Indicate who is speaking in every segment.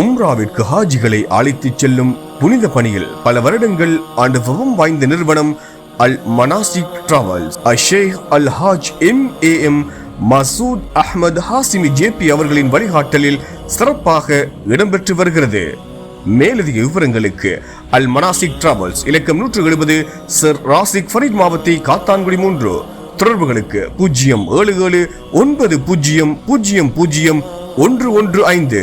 Speaker 1: உம்ராவிற்கு ஹாஜிகளை அழைத்துச் செல்லும் புனித பணியில் பல வருடங்கள் அனுபவம் வாய்ந்த நிறுவனம் Al Manasik Travels Asheikh Al Haj M A M Masood Ahmed Hashimi JP அவர்களின் வழிகாட்டலில் சிறப்பாக இடம்பெற்று வருகிறது. மேலதிக விவரங்களுக்கு அல் மனாசிக் டிராவல்ஸ் இலக்கம் நூற்று எழுபது சர் ராசிக் ஃபரீத் மாவத்தை காத்தான்குடி மூன்று. தொடர்புகளுக்கு பூஜ்ஜியம் ஏழு ஏழு ஒன்பது பூஜ்ஜியம் பூஜ்ஜியம் பூஜ்ஜியம் ஒன்று ஒன்று ஐந்து.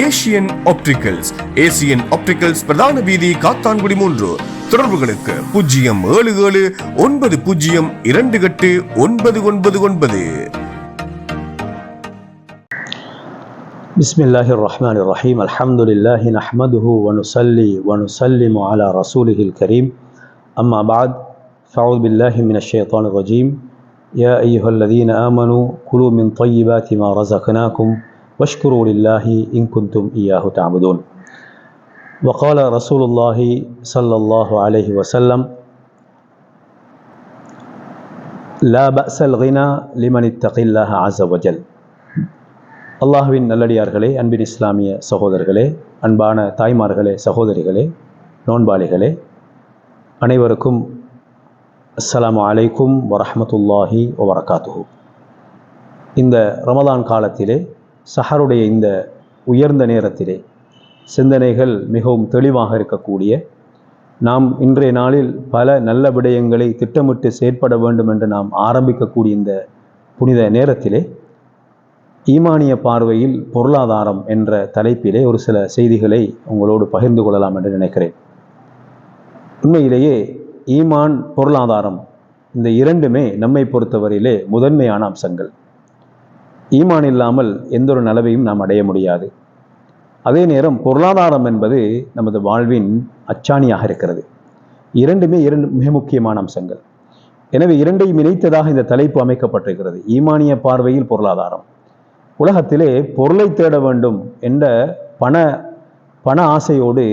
Speaker 1: ஏசியன் ஆப்டிகல்ஸ் ஏசியன் ஆப்டிகல்ஸ் பிரதான வீதி காத்தான்குடி மூன்று தொடர்புகளுக்கு பூஜ்ஜியம் ஏழு ஏழு ஒன்பது பூஜ்ஜியம் இரண்டு எட்டு ஒன்பது ஒன்பது ஒன்பது
Speaker 2: بسم الله الرحمن الرحيم الحمد لله نحمده ونصلي ونسلم على رسوله الكريم أما بعد فأعوذ بالله من الشيطان الرجيم يا أيها الذين آمنوا كلوا من طيبات ما رزقناكم واشكروا لله إن كنتم إياه تعبدون وقال رسول الله صلى الله عليه وسلم لا بأس الغنى لمن اتقي الله عز وجل அல்லாஹுவின் நல்லடியார்களே அன்பின் இஸ்லாமிய சகோதரர்களே அன்பான தாய்மார்களே சகோதரிகளே நோன்பாளிகளே அனைவருக்கும் அஸ்ஸலாமு அலைக்கும் வரஹ்மத்துல்லாஹி வபரகாத்துஹு இந்த ரமதான் காலத்திலே சஹருடைய இந்த உயர்ந்த நேரத்திலே சிந்தனைகள் மிகவும் தெளிவாக இருக்கக்கூடிய நாம் இன்றைய நாளில் பல நல்ல விடயங்களை திட்டமிட்டு செயற்பட வேண்டும் என்று நாம் ஆரம்பிக்கக்கூடிய இந்த புனித நேரத்திலே ஈமானிய பார்வையில் பொருளாதாரம் என்ற தலைப்பிலே ஒரு சில செய்திகளை உங்களோடு பகிர்ந்து கொள்ளலாம் என்று நினைக்கிறேன். உண்மையிலேயே ஈமான் பொருளாதாரம் இந்த இரண்டுமே நம்மை பொறுத்தவரையிலே முதன்மையான அம்சங்கள். ஈமான் இல்லாமல் எந்த ஒரு நலவையும் நாம் அடைய முடியாது. அதே நேரம் பொருளாதாரம் என்பது நமது வாழ்வின் அச்சாணியாக இருக்கிறது. இரண்டுமே இரண்டு மிக முக்கியமான அம்சங்கள். எனவே இரண்டையும் இணைத்ததாக இந்த தலைப்பு அமைக்கப்பட்டிருக்கிறது. ஈமானிய பார்வையில் பொருளாதாரம். உலகத்திலே பொருளை தேட வேண்டும் என்ற பண பண ஆசையோடு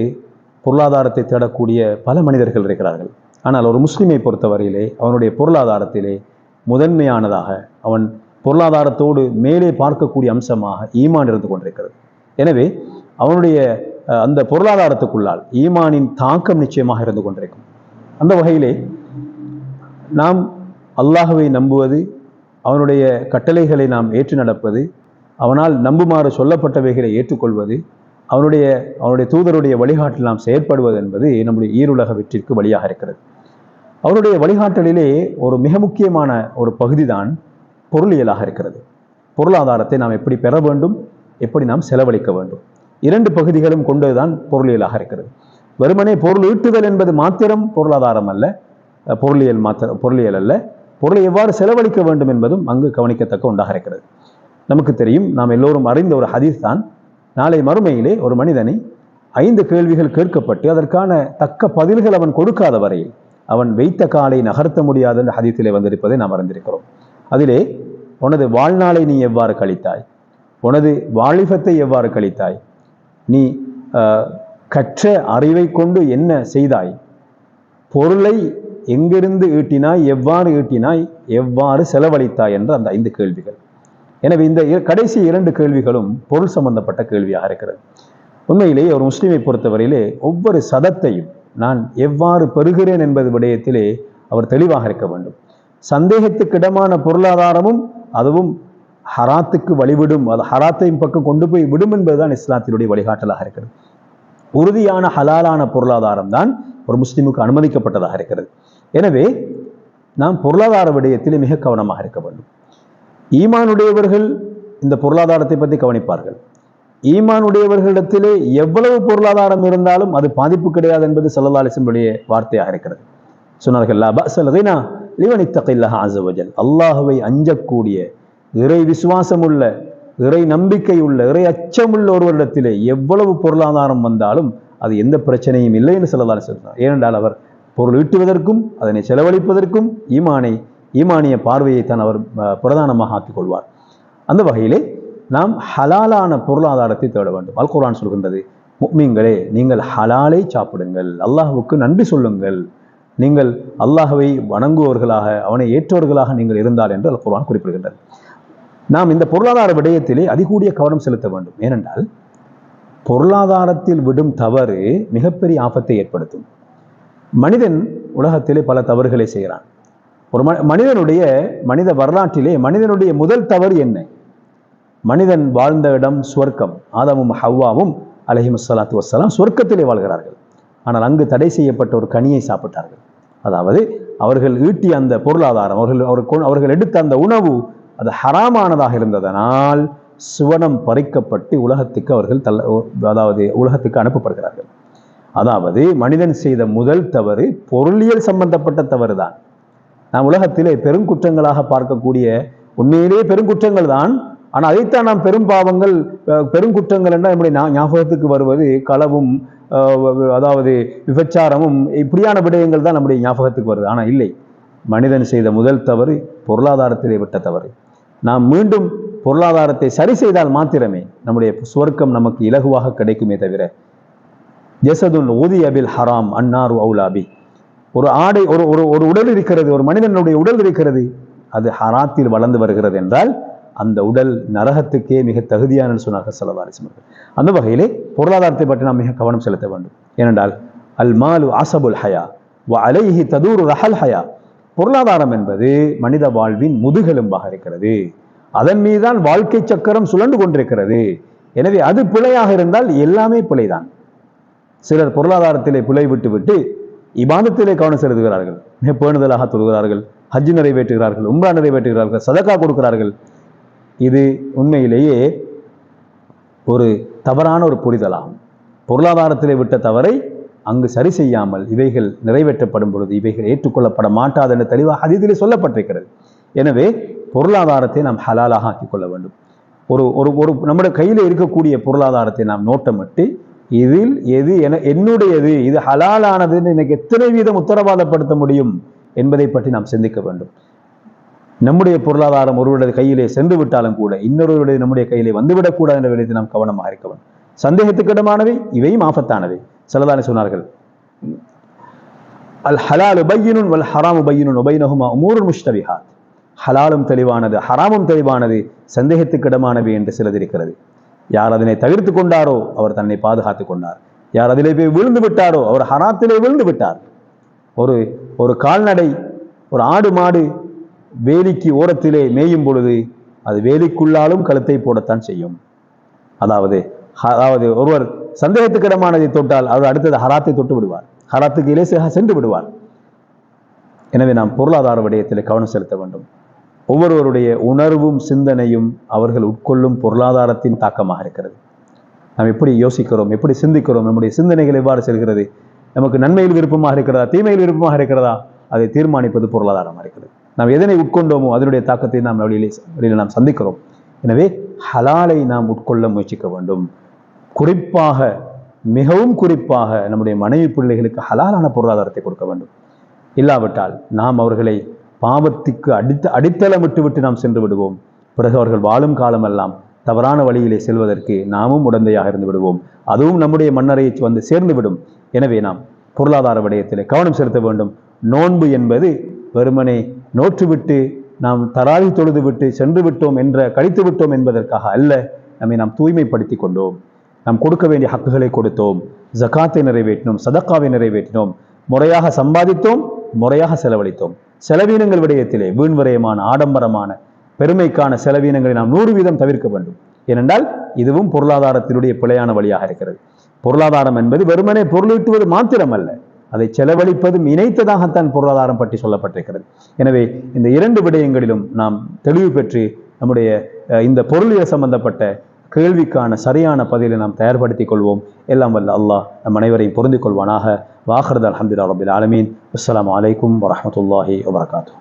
Speaker 2: பொருளாதாரத்தை தேடக்கூடிய பல மனிதர்கள் இருக்கிறார்கள். ஆனால் ஒரு முஸ்லீமை பொறுத்தவரையிலே அவனுடைய பொருளாதாரத்திலே முதன்மையானதாக அவன் பொருளாதாரத்தோடு மேலே பார்க்கக்கூடிய அம்சமாக ஈமான் இருந்து கொண்டிருக்கிறது. எனவே அவனுடைய அந்த பொருளாதாரத்துக்குள்ளால் ஈமானின் தாக்கம் நிச்சயமாக இருந்து கொண்டிருக்கும். அந்த வகையிலே நாம் அல்லாஹுவை நம்புவது அவனுடைய கட்டளைகளை நாம் ஏற்று நடப்பது அவனால் நம்புமாறு சொல்லப்பட்டவைகளை ஏற்றுக்கொள்வது அவனுடைய அவனுடைய தூதருடைய வழிகாட்டில் நாம் செயற்படுவது என்பது நம்முடைய ஈருலக வெற்றிற்கு வழியாக இருக்கிறது. அவருடைய வழிகாட்டலிலே ஒரு மிக முக்கியமான ஒரு பகுதி தான் பொருளியலாக இருக்கிறது. பொருளாதாரத்தை நாம் எப்படி பெற வேண்டும்? எப்படி நாம் செலவழிக்க வேண்டும்? இரண்டு பகுதிகளும் கொண்டதுதான் பொருளியலாக இருக்கிறது. வெறுமனே பொருள் ஈட்டுதல் என்பது மாத்திரம் பொருளாதாரம் அல்ல பொருளியல் மாத்திர பொருளியல் அல்ல. பொருளை எவ்வாறு செலவழிக்க வேண்டும் என்பதும் அங்கு கவனிக்கத்தக்க ஒன்றாக இருக்கிறது. நமக்கு தெரியும் நாம் எல்லோரும் அறிந்த ஒரு ஹதீஸ் தான் நாளை மறுமையிலே ஒரு மனிதனை ஐந்து கேள்விகள் கேட்கப்பட்டு அதற்கான தக்க பதில்கள் அவன் கொடுக்காத வரையில் அவன் வைத்த காலை நகர்த்த முடியாது என்ற ஹதீத்திலே வந்திருப்பதை நாம் அறிந்திருக்கிறோம். அதிலே உனது வாழ்நாளை நீ எவ்வாறு கழித்தாய்? உனது வாலிபத்தை எவ்வாறு கழித்தாய்? நீ கற்ற அறிவை கொண்டு என்ன செய்தாய்? பொருளை எங்கிருந்து ஈட்டினாய்? எவ்வாறு ஈட்டினாய்? எவ்வாறு செலவழித்தாய்? என்ற அந்த ஐந்து கேள்விகள். எனவே இந்த கடைசி இரண்டு கேள்விகளும் பொருள் சம்பந்தப்பட்ட கேள்வியாக இருக்கிறது. உண்மையிலேயே ஒரு முஸ்லீமை பொறுத்தவரையிலே ஒவ்வொரு சதத்தையும் நான் எவ்வாறு பெறுகிறேன் என்பது விடயத்திலே அவர் தெளிவாக இருக்க வேண்டும். சந்தேகத்துக்கிடமான பொருளாதாரமும் அதுவும் ஹராத்துக்கு வழிவிடும் அது ஹராத்தையும் பக்கம் கொண்டு போய் விடும் என்பதுதான் இஸ்லாத்தினுடைய வழிகாட்டலாக இருக்கிறது. உறுதியான ஹலாலான பொருளாதாரம் தான் ஒரு முஸ்லீமுக்கு அனுமதிக்கப்பட்டதாக இருக்கிறது. எனவே நாம் பொருளாதார விடயத்திலே மிக கவனமாக இருக்க வேண்டும். ஈமானுடையவர்கள் இந்த பொருளாதாரத்தை பற்றி கவனிப்பார்கள். ஈமானுடையவர்களிடத்திலே எவ்வளவு பொருளாதாரம் இருந்தாலும் அது பாதிப்பு கிடையாது என்பது சல்லல்லாலிசனுடைய வார்த்தையாக இருக்கிறது. சொன்னார்கள் "லா பஅஸல் அஞ்சக்கூடிய இறை விசுவாசமுள்ள இறை நம்பிக்கை உள்ள இறை அச்சமுள்ள ஒருவரிடத்திலே எவ்வளவு பொருளாதாரம் வந்தாலும் அது எந்த பிரச்சனையும் இல்லை என்று சொல்லலாம் சொல்கிறார் ஏனென்றால் அவர் பொருள் ஈட்டுவதற்கும் அதனை செலவழிப்பதற்கும் ஈமானை ஈமானிய பார்வையைத்தான் அவர் அஹ், பிரதானமாக ஆக்கிக் கொள்வார். அந்த வகையிலே நாம் ஹலாலான பொருளாதாரத்தை தேட வேண்டும். அல்குரான் சொல்கின்றது முக்மீன்களே நீங்கள் ஹலாலை சாப்பிடுங்கள். அல்லாஹுக்கு நன்றி சொல்லுங்கள். நீங்கள் அல்லாஹவை வணங்குவவர்களாக அவனை ஏற்றவர்களாக நீங்கள் இருந்தால் என்று அல் குறிப்பிடுகின்றது. நாம் இந்த பொருளாதார விடயத்திலே அதிகூடிய கவனம் செலுத்த வேண்டும். ஏனென்றால் பொருளாதாரத்தில் விடும் தவறு மிகப்பெரிய ஆபத்தை ஏற்படுத்தும். மனிதன் உலகத்திலே பல தவறுகளை செய்கிறான். ஒரு ம- மனிதனுடைய மனித வரலாற்றிலே மனிதனுடைய முதல் தவறு என்ன? மனிதன் வாழ்ந்த இடம் சுவர்க்கம். ஆதமும் ஹவ்வாவும் அலஹிம் சலாத்து வசலாம் சொர்க்கத்திலே வாழ்கிறார்கள். ஆனால் அங்கு தடை செய்யப்பட்ட ஒரு கனியை சாப்பிட்டார்கள். அதாவது அவர்கள் ஈட்டிய அந்த பொருளாதாரம் அவர்கள் அவர்கள் அவர்கள் எடுத்த அந்த உணவு அது ஹராமானதாக இருந்ததனால் சுவனம் பறிக்கப்பட்டு உலகத்துக்கு அவர்கள் தள்ள அதாவது உலகத்துக்கு அனுப்பப்படுகிறார்கள். அதாவது மனிதன் செய்த முதல் தவறு பொருளியல் சம்பந்தப்பட்ட தவறு தான் நாம் உலகத்திலே பெருங்குற்றங்களாக பார்க்கக்கூடிய உண்மையிலேயே பெருங்குற்றங்கள் தான் ஆனால் அதைத்தான் நாம் பெரும் பாவங்கள் பெருங்குற்றங்கள் என்றால் நம்முடைய ஞாபகத்துக்கு வருவது களவும் அதாவது விபச்சாரமும் இப்படியான விடயங்கள் தான் நம்முடைய ஞாபகத்துக்கு வருது. ஆனால் இல்லை. மனிதன் செய்த முதல் தவறு பொருளாதாரத்திலே விட்ட தவறு. நாம் மீண்டும் பொருளாதாரத்தை சரி செய்தால் மாத்திரமே நம்முடைய சுவர்க்கம் நமக்கு இலகுவாக கிடைக்குமே தவிர ஜெசதுல் ஊதிய அபில் ஹராம் அன்னாரு அவுலாபி ஒரு ஆடை ஒரு ஒரு ஒரு உடல் இருக்கிறது ஒரு மனிதனுடைய உடல் இருக்கிறது அது ஹராத்தில் வளர்ந்து வருகிறது என்றால் அந்த உடல் நரகத்துக்கே மிக தகுதியான சொன்னார்கள் சல்லல்லாஹு அந்த வகையிலே பொருளாதாரத்தை பற்றி நாம் மிக கவனம் செலுத்த வேண்டும். ஏனென்றால் அல் மாலு ஆசபுல் ஹயா வ அலைஹி ததூர் ரஹல் ஹயா. பொருளாதாரம் என்பது மனித வாழ்வின் முதுகெலும்பாக இருக்கிறது. அதன் மீதுதான் வாழ்க்கை சக்கரம் சுழண்டு கொண்டிருக்கிறது. எனவே அது பிழையாக இருந்தால் எல்லாமே பிழைதான். சிலர் பொருளாதாரத்திலே பிழை விட்டு விட்டு இபாதத்திலே கவனம் செலுத்துகிறார்கள். மிக பேணுதலாக தொழுகிறார்கள் ஹஜ் நிறைவேற்றுகிறார்கள் உம்ரா நிறைவேற்றுகிறார்கள் சதக்கா கொடுக்கிறார்கள். இது உண்மையிலேயே ஒரு தவறான ஒரு புரிதலாகும். பொருளாதாரத்திலே விட்ட தவறை அங்கு சரி செய்யாமல் இவைகள் நிறைவேற்றப்படும் பொழுது இவைகள் ஏற்றுக்கொள்ளப்பட மாட்டாது என்று தெளிவாக அதிதிலே சொல்லப்பட்டிருக்கிறது. எனவே பொருளாதாரத்தை நாம் ஹலாலாக ஆக்கிக் கொள்ள வேண்டும். ஒரு ஒரு ஒரு நம்முடைய கையில் இருக்கக்கூடிய பொருளாதாரத்தை நாம் நோட்டமிட்டு இதில் எது என என்னுடையது இது ஹலாலானதுன்னு எனக்கு எத்தனை வீதம் உத்தரவாதப்படுத்த முடியும் என்பதை பற்றி நாம் சிந்திக்க வேண்டும். நம்முடைய பொருளாதாரம் ஒருவருடைய கையிலே சென்று விட்டாலும் கூட இன்னொருவருடைய நம்முடைய கையிலே வந்துவிடக்கூடாது என்ற விடயத்தில் நாம் கவனமாக இருக்க வேண்டும். சந்தேகத்துக்கிடமானவை இவையும் ஆபத்தானவை. சிலதானே சொன்னார்கள். அல் ஹலாலு பையினுன் வல் ஹராம் பையினுன் உபைனஹுமா உமூருன் முஷ்டபிஹாத் ஹலாலும் தெளிவானது ஹராமும் தெளிவானது சந்தேகத்துக்கிடமானவை என்று சிலது இருக்கிறது. யார் அதனை தவிர்த்து கொண்டாரோ அவர் தன்னை பாதுகாத்துக் கொண்டார். யார் அதிலே போய் விழுந்து விட்டாரோ அவர் ஹராத்திலே விழுந்து விட்டார். ஒரு ஒரு கால்நடை ஒரு ஆடு மாடு வேலிக்கு ஓரத்திலே மேயும் பொழுது அது வேலிக்குள்ளாலும் கழுத்தை போடத்தான் செய்யும். அதாவது அதாவது ஒருவர் சந்தேகத்துக்கிடமானதை தொட்டால் அவர் அடுத்தது ஹராத்தை தொட்டு விடுவார். ஹராத்துக்கு இலேசாக சென்று விடுவார். எனவே நாம் பொருளாதார விடயத்தில் கவனம் செலுத்த வேண்டும். ஒவ்வொருவருடைய உணர்வும் சிந்தனையும் அவர்கள் உட்கொள்ளும் பொருளாதாரத்தின் தாக்கமாக இருக்கிறது. நாம் எப்படி யோசிக்கிறோம் எப்படி சிந்திக்கிறோம் நம்முடைய சிந்தனைகள் எவ்வாறு செல்கிறது நமக்கு நன்மையில் விருப்பமாக இருக்கிறதா தீமையில் விருப்பமாக இருக்கிறதா அதை தீர்மானிப்பது பொருளாதாரமாக இருக்கிறது. நாம் எதனை உட்கொண்டோமோ அதனுடைய தாக்கத்தை நாம் வழியிலே வழியில் நாம் சந்திக்கிறோம். எனவே ஹலாலை நாம் உட்கொள்ள முயற்சிக்க வேண்டும். குறிப்பாக மிகவும் குறிப்பாக நம்முடைய மனைவி பிள்ளைகளுக்கு ஹலாலான பொருளாதாரத்தை கொடுக்க வேண்டும். இல்லாவிட்டால் நாம் அவர்களை பாவத்துக்கு அடித்த அடித்தளமிட்டு விட்டு நாம் சென்று விடுவோம். பிறகு அவர்கள் வாழும் காலமெல்லாம் தவறான வழியிலே செல்வதற்கு நாமும் உடந்தையாக இருந்து விடுவோம். அதுவும் நம்முடைய மன்னரையை வந்து சேர்ந்துவிடும் எனவே நாம் பொருளாதார விடயத்திலே கவனம் செலுத்த வேண்டும். நோன்பு என்பது வெறுமனே நோற்றுவிட்டு நாம் தராவி தொழுது விட்டு சென்று விட்டோம் என்ற கழித்து விட்டோம் என்பதற்காக அல்ல நம்மை நாம் தூய்மைப்படுத்தி கொண்டோம். நாம் கொடுக்க வேண்டிய ஹக்குகளை கொடுத்தோம். ஜகாத்தை நிறைவேற்றினோம் சதக்காவை நிறைவேற்றினோம். முறையாக சம்பாதித்தோம் முறையாக செலவழித்தோம். செலவீனங்கள் விடயத்திலே வீண் விரயமான ஆடம்பரமான பெருமைக்கான செலவீனங்களை நாம் நூறு வீதம் தவிர்க்க வேண்டும். ஏனென்றால் இதுவும் பொருளாதாரத்தினுடைய பிழையான வழியாக இருக்கிறது. பொருளாதாரம் என்பது வெறுமனே பொருளீட்டுவது மாத்திரமல்ல. அதை செலவழிப்பதும் இணைத்ததாகத்தான் பொருளாதாரம் பற்றி சொல்லப்பட்டிருக்கிறது. எனவே இந்த இரண்டு விடயங்களிலும் நாம் தெளிவு பெற்று நம்முடைய இந்த பொருளியல் சம்பந்தப்பட்ட கேள்விக்கான சரியான பதிலை நாம் தயார்படுத்திக் கொள்வோம். எல்லாம் வல்ல அல்லாஹ் நம் அனைவரையும் பொருந்திக் கொள்வானாக. வாஹர்த் அலமதுல்லா ரபில் ஆலமீன். அஸ்லாம் அலைக்கும் வரமத்துல்லாஹி வபர்காத்தூ